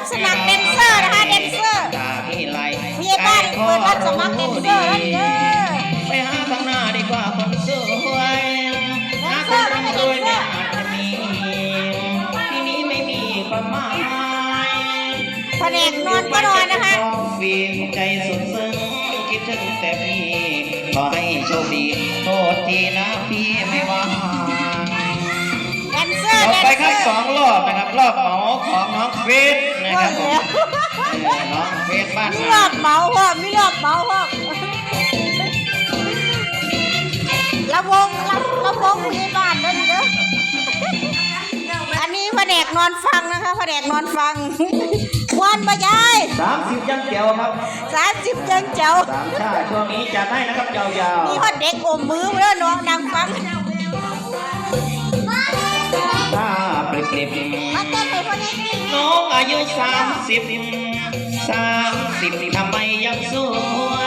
รับสมัครแดนเซอร์นะคะแดนเซอร์พี่ไหลผู้ใหญ่บ้านเปิดรับสมัครแดนเซอร์แล้วเด้อไปหาข้างหน้าดีกว่าคนสวยหาเซคอนร์ไม่ร่ำรวยแดนเซอเนี่อาจจะมีที่นี้ไม่มีความหมายแผนกนอนก็นอนนะคะฟีลใจสุดซึ้งคิดถึงแต่พี่ขอให้โชคดีโทษทีนะพี่ไม่ว่า เซอร์ต่อแดนไปเซครัอบสร์องรอบนะครับรอบเหมาของน้องเฟสนะคว่ารับผมแล้วเออน้องเฟสบ้านมีนรอบเหมาพ่อมีรอบเหมาพ่อระวงระระวงผู้ใหญ่บ้านเด้อนี่เด้ออันนี้แผนกนอนฟังนะคะแผนกนอนฟังมวนบ่ยายสามสิบยังเจียวครับสามสิบเจังเจ้าสามชาติช่วงนี้จัดให้นะครับยาวมีฮอดเด็กอมมือมาแล้วน้องนางฟัง ๆ องอายุสามสิบสามสิบทำไมยังสวย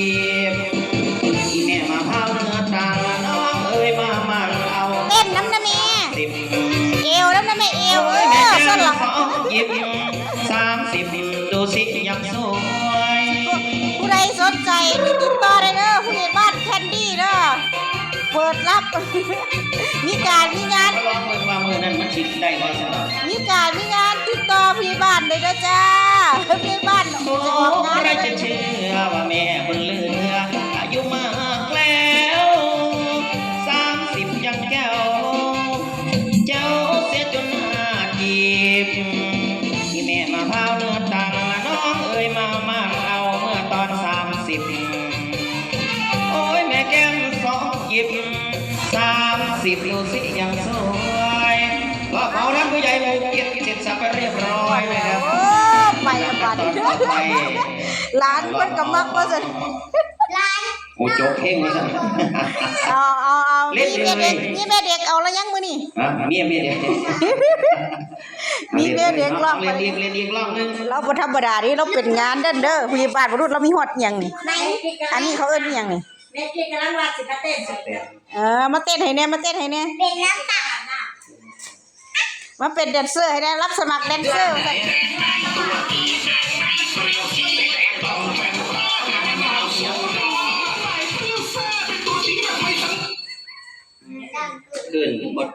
อีแม่มาเผาเนื้อตาละน้องเอ้ยมามาเอาเต้นน้ำนะแม่ สิบเอวน้ำนะแม่เอวเอแม่อแก้ส้นวหลังของหยิบสามสิบดูสิยังสวยผู้ใดสนใจนี่ติดต่อได้เด้อผู้ใหญ่บ้านแคนดี้เด้อเปิดรับ มีการมีงาน ก็ลองเบิ่งว่ามือนั้นมันสิได้บ่ใช่หรอมีการมีงานติดต่อผู้ใหญ่บ้านได้เด้อจ้าผู้ใหญ่บ้านโอ้อกงานใครจะเชื่อ ว่าแม่บุญเหลืออายุมากแล้วสามสิบยังแก้วเจ้าเสียจนหน้าจีบที่แม่มาพร้าวเนื้อตังน้องเอ่ยมามาเอาเมื่อตอนสามสิบโอ้ยแม่แก้มสองหยิบสามสิบดูสิยังสวยว่าเขารับผู้ใหญ่เลยเกียรติเสร็จสับไปเรียบร้อย บัดตอนต่อไปหลานคนกับมักว่าจะโอ้โจ๊กเข่งมาสั่น เอาเอาเอาเล่นี่นแม่เลเด็ยกนี่แม่เด็กเอาแล้วยังมือนี่ ฮะเมียเมียเด็กมีเมียเด็กรอบเรียนเรียนเรียนเรียนรอบนึงเราบ่ธรรมดาดิเราเป็นงานเด้อเด้อผู้ใหญ่บ้านบ่รู้เรามีฮอดหยังนี่ ในที่กำอัลันงนี้เขาเอิ้นอิหยังนี่ในที่กำลังว่าสิมาเต้นสิเออมาเต้นให้แน่มาเต้นให้แน่เด็กน้ำตาลน่ะ มาเป็นแดนเซอร์ให้ได้รับสมัครแดนเซอร์ว่าซั่นเกินบท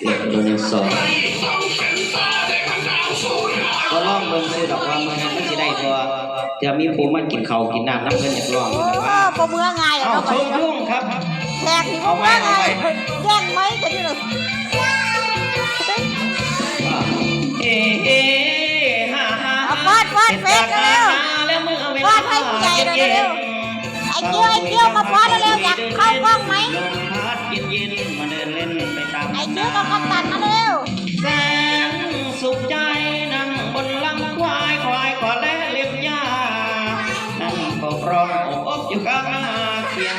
เกินตัวหนึ่งสองก็ลองเบิ่งซื้อดอกว่ามันมันสิได้ตัวจะมีผู้มันกินข้าวกินน้ำน้ำเพิ่นอยากลองโอ้ว่าบ่เมื่อง่ายเอาเนาะชมยุ่งครับแขกนี่บ่เมื่อง่ายแย่งไหมกันนี่เนา เฟาดฟาดเฟซเร็วแล้วเมื่อเวฟาลาดให้ผู้ใหญ่เร็วๆไอ้เกี้ยวไอ้เกี้ยวมาฟาดเร็วๆอยากเข้ากล้องไหมลมพัดเย็นๆมาเดินเล่นไปตามไอ้เกี้ยวกับกัปตันมาเร็วแสนสุขใจนั่งบนลำควายควายขอแลเล็บหญ้านั่งปกครองอกอกอยู่ข้างหน้าเคียง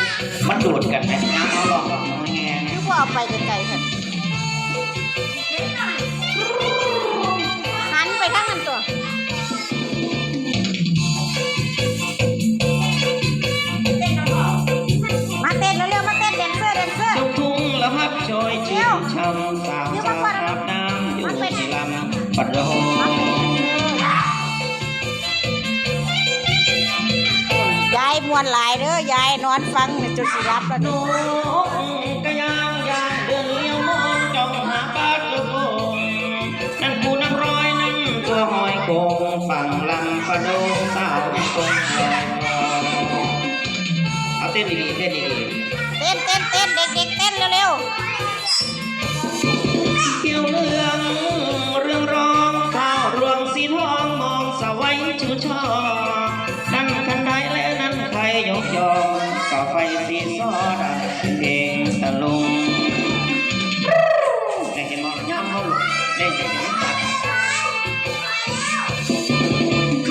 มันดูดกันไหมน้ำเอาหลอกเอาแงคือว่าเอาไปไกลๆค่ะหันำสาวสาวอาบน้ำอยู่ที่ลำปัดโรยายมวนหลายเด้อยายนอนฟังจนสิรับแล้วนนี่กกระยางยางเดินเลี้ยวมองจ้องหาปลาจุกงนั่นปูน้ำร้อยนั่นตัวหอยโกงฝั่งลำปะโดงสาวคงลอยเอาเต้นดีๆเต้นดีเต้นเต้นเต้น สวัยชูช่อนั่นทันใดและนั่นใครยกยอก็ไฟสีซอดงเพลงตะลุงได้เห็นมองย่ำเขาได้เห็น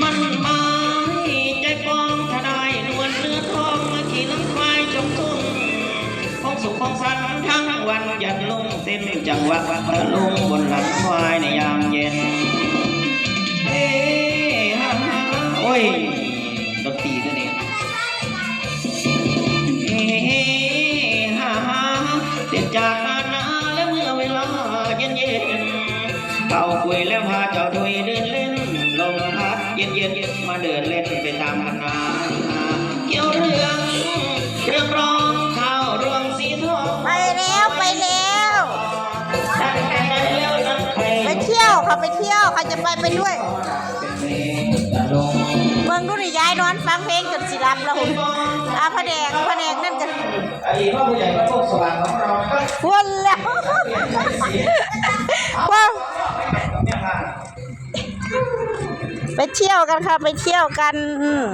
มันมาใจปองทนายนวลเนื้อทองมาขี่น้ำควายจงทุ่งของสุขของสันทั้งวันยันลุงเส้นจังหวะตะลุงบนหลังควายในยามเย็น Hey. ยดนตรีตัวนี้เฮ้ฮ่าฮ่าเสร็จจากงานนาและเมื่อเวลาเย็นเย็นๆเขาคุยแล้วพาเจ้าดุยเดินเล่นลมพัดเย็นเย็นๆมาเดินเล่นไปตามคณะเกี่ยวเรื่องเรื่องร้องข้าวรวงสีทองไปแล้วไปแล้วนั่นใครแล้วนั่นใครไปเที่ยวเขาไปเที่ยวเขาจะไปไปด้วย เป็นเพลงตะลงเมืองดูนี่ยายนอนฟังเพลงจนสิรับเราอาพระแดงพระแดงนั่นกันอดีตพ่อผู้ใหญ่พระโคกสว่างของเรานะครับวนแล้วว้าวไปเที่ยวกันค่ะ ไปเที่ยวกันอืม